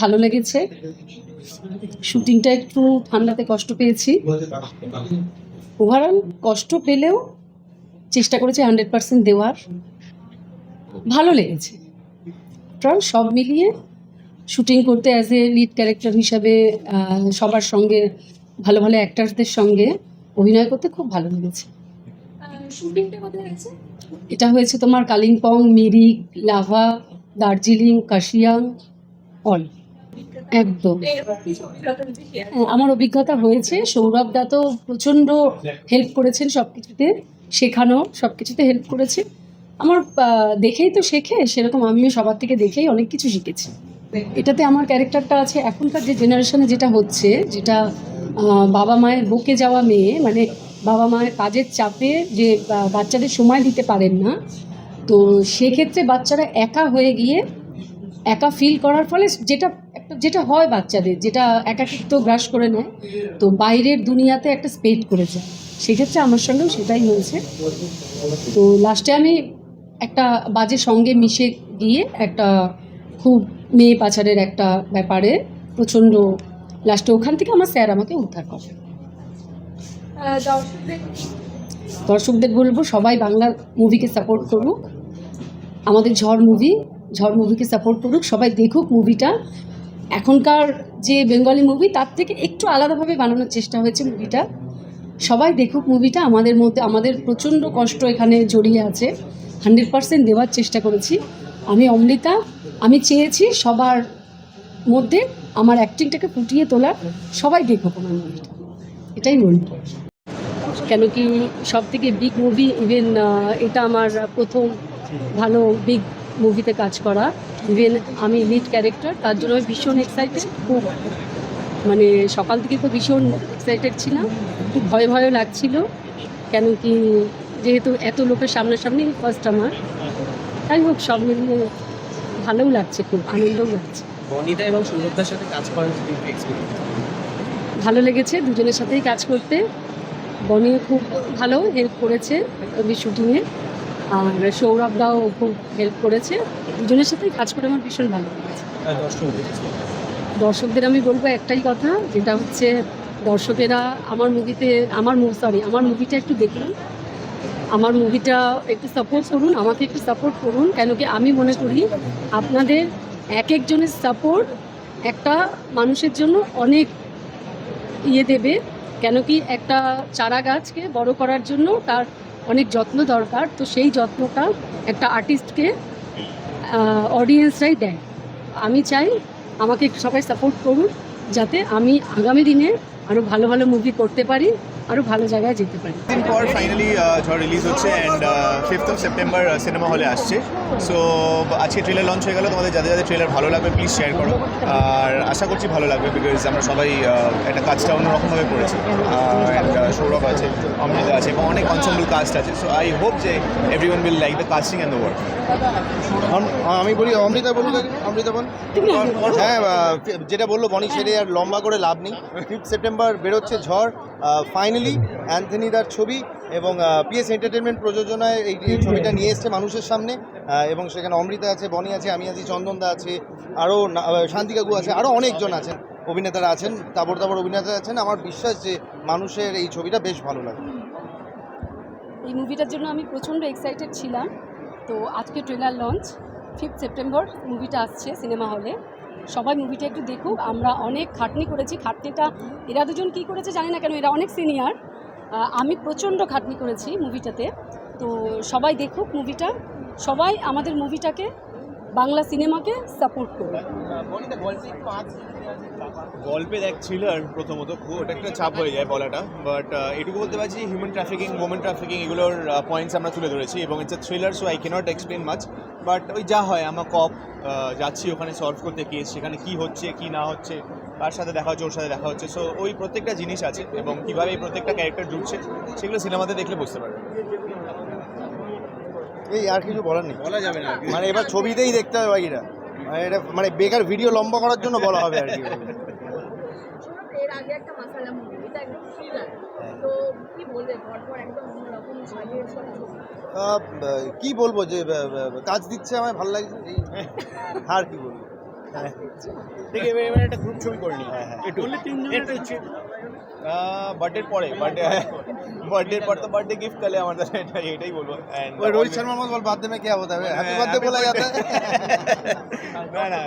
ভালো লেগেছে। শুটিংটা একটু ঠান্ডাতে কষ্ট পেয়েছি। ওভারঅল কষ্ট পেলেও চেষ্টা করেছি হান্ড্রেড পার্সেন্ট দেওয়ার। ভালো লেগেছে। কারণ সব মিলিয়ে শুটিং করতে অ্যাজ এ লিড ক্যারেক্টার হিসাবে সবার সঙ্গে ভালো ভালো অ্যাক্টারসদের সঙ্গে অভিনয় করতে খুব ভালো লেগেছে। এটা হয়েছে তোমার কালিম্পং মিরিক লাভা দার্জিলিং কাশিয়াং অল একদম। আমার অভিজ্ঞতা হয়েছে, সৌরভ দা তো প্রচণ্ড হেল্প করেছেন সব কিছুতে শেখানো সব কিছুতে হেল্প করেছে। আমার দেখেই তো শেখে, সেরকম আমিও সবার থেকে দেখেই অনেক কিছু শিখেছি। এটাতে আমার ক্যারেক্টারটা আছে, এখনকার যে জেনারেশনে যেটা হচ্ছে, যেটা বাবা মায়ের বকে যাওয়া মেয়ে মানে বাবা মায়ের কাজের চাপে যে বাচ্চাদের সময় দিতে পারেন না, তো সেক্ষেত্রে বাচ্চারা একা হয়ে গিয়ে, একা ফিল করার ফলে যেটা যেটা হয় বাচ্চাদের যেটা একাকিত্ব গ্রাস করে নেয় তো বাইরের দুনিয়াতে একটা স্পেড করে যায়। সেক্ষেত্রে আমার সঙ্গেও সেটাই হয়েছে। তো লাস্টে আমি একটা বাজে সঙ্গে মিশে গিয়ে একটা খুব মেয়ে পাচারের একটা ব্যাপারে প্রচণ্ড লাস্টে ওখান থেকে আমার স্যার আমাকে উদ্ধার করে। দর্শকদের দর্শকদের বলব সবাই বাংলা মুভিকে সাপোর্ট করুক। আমাদের ঝড় মুভি ঝড় মুভিকে সাপোর্ট করুক সবাই দেখুক মুভিটা এখনকার যে বেঙ্গলি মুভি তার থেকে একটু আলাদাভাবে বানানোর চেষ্টা হয়েছে মুভিটা সবাই দেখুক মুভিটা আমাদের মধ্যে, আমাদের প্রচণ্ড কষ্ট এখানে জড়িয়ে আছে। হান্ড্রেড পার্সেন্ট দেওয়ার চেষ্টা করেছি। আমি অমৃতা, আমি চেয়েছি সবার মধ্যে আমার অ্যাক্টিংটাকে ফুটিয়ে তোলার। সবাই দেখুক আমার মুভিটা এটাই বলব। কেন কি সব থেকে বিগ মুভি ইভেন এটা আমার প্রথম ভালো বিগ মুভিতে কাজ করা ইভেন আমি লিড ক্যারেক্টার তার জন্য ভীষণ এক্সাইটেড খুব মানে সকাল থেকে তো ভীষণ এক্সাইটেড ছিলাম। খুব ভয় ভয়ও লাগছিল কেন কি যেহেতু এত লোকের সামনাসামনি ফার্স্ট আমার। যাই হোক সব মিলিয়ে ভালোও লাগছে খুব আনন্দও লাগছে। বনিতা এবং সাথে কাজ করার ভালো লেগেছে দুজনের সাথেই কাজ করতে। বনিও খুব ভালো হেল্প করেছে শুটিংয়ে আর সৌরভ দাও খুব হেল্প করেছে। দুজনের সাথেই কাজ করে আমার ভীষণ ভালো লেগেছে। দর্শকদের আমি বলব একটাই কথা যেটা হচ্ছে দর্শকেরা আমার মুভিতে আমার সরি আমার মুভিটা একটু দেখুন। আমার মুভিটা একটু সাপোর্ট করুন আমাকে একটু সাপোর্ট করুন কেন কি আমি মনে করি আপনাদের এক একজনের সাপোর্ট একটা মানুষের জন্য অনেক ইয়ে দেবে। কেন কি একটা চারা গাছকে বড় করার জন্য তার অনেক যত্ন দরকার। তো সেই যত্নটা একটা আর্টিস্টকে অডিয়েন্সরাই দেয়। আমি চাই আমাকে সবাই সাপোর্ট করুন যাতে আমি আগামী দিনে আরও ভালো ভালো মুভি করতে পারি আরও ভালো জায়গায় যেতে পারি। দিন পর ফাইনালি ঝড় রিলিজ হচ্ছে and fifth of September cinema হলে আসছে। সো আজকে ট্রেলার লঞ্চ হয়ে গেল তোমাদের যাদের যাদের ট্রেলার ভালো লাগবে প্লিজ শেয়ার করো। আর আশা করছি ভালো লাগবে বিকজ আমরা সবাই একটা কাজটা অন্যরকমভাবে করেছি। অ্যান্ড সৌরভ আছে অমৃতা আছে এবং অনেক অনসম্বল কাস্ট আছে। সো আই হোপ যে everyone will like the casting and the work আমি বলি অমৃতা বলুন অমৃতা বল হ্যাঁ যেটা বলল বনি ছেড়ে আর লম্বা করে লাভ নেই। ফিফথ সেপ্টেম্বর বেরোচ্ছে ঝড় ফাইনালি অ্যান্থনি দার ছবি এবং পিএস এন্টারটেনমেন্ট প্রযোজনায় এই ছবিটা নিয়ে এসছে মানুষের সামনে এবং সেখানে অমৃতা আছে, বনি আছে, আমি আছি চন্দনদা আছে আরও শান্তি কাকু আছে আরও অনেকজন আছেন, অভিনেতারা আছেন তাবর তাবর অভিনেতারা আছেন। আমার বিশ্বাস যে মানুষের এই ছবিটা বেশ ভালো লাগে। এই মুভিটার জন্য আমি প্রচণ্ড এক্সাইটেড ছিলাম। তো আজকে ট্রেলার লঞ্চ ফিফথ সেপ্টেম্বর মুভিটা আসছে সিনেমা হলে। সবাই মুভিটা একটু দেখুক। আমরা অনেক খাটনি করেছি। খাটনিটা, এরা দুজন কী করেছে জানি না কেন, এরা অনেক সিনিয়র আমি প্রচণ্ড খাটনি করেছি মুভিটাতে তো সবাই দেখুক মুভিটা সবাই আমাদের মুভিটাকে বাংলা সিনেমাকে সাপোর্ট করুক। গল্পে দেখ থ্রিলার প্রথমত খুব একটা চাপ হয়ে যায় বলাটা। বাট এটুকু বলতে পারছি হিউম্যান ট্রাফিকিং ওমেন ট্রাফিকিং এগুলোর পয়েন্টস আমরা তুলে ধরেছি। এবং it's thriller so I can't explain much but ওই যা হয় আমার কপ যাচ্ছি ওখানে সলভ করতে কেস সেখানে কি হচ্ছে কি না হচ্ছে কার সাথে দেখা হচ্ছে ওর সাথে দেখা হচ্ছে। সো ওই প্রত্যেকটা জিনিস আছে এবং কীভাবে এই প্রত্যেকটা ক্যারেক্টার জুড়ছে সেগুলো সিনেমাতে দেখলে বুঝতে পারবে। এই আর কিছু বলার নেই। বলা যাবে না মানে এবার ছবিতেই দেখতে হবে বাকিটা মানে এটা মানে বেকার ভিডিও লম্বা করার জন্য বলা হবে আর কি। এর আগে একটা মাসালা মুভি এটা একদম থ্রিলার তো কি বলবে ঘরপর একদম অন্যরকম সাজিয়ে সব ছবি। আহ, কি বলব যে কাজ দিচ্ছে আমার ভালো লাগছে? আর কি বলব? দেখি একটু বার্থডের পরে বার্থডে হ্যাঁ। বার্থডের তো বার্থডে গিফট আমার এটা এটাই বলব। রোহিত শর্মার মতো বল বার্থডে কে হতা হ্যাপি বার্থডে বলা যাবে না না।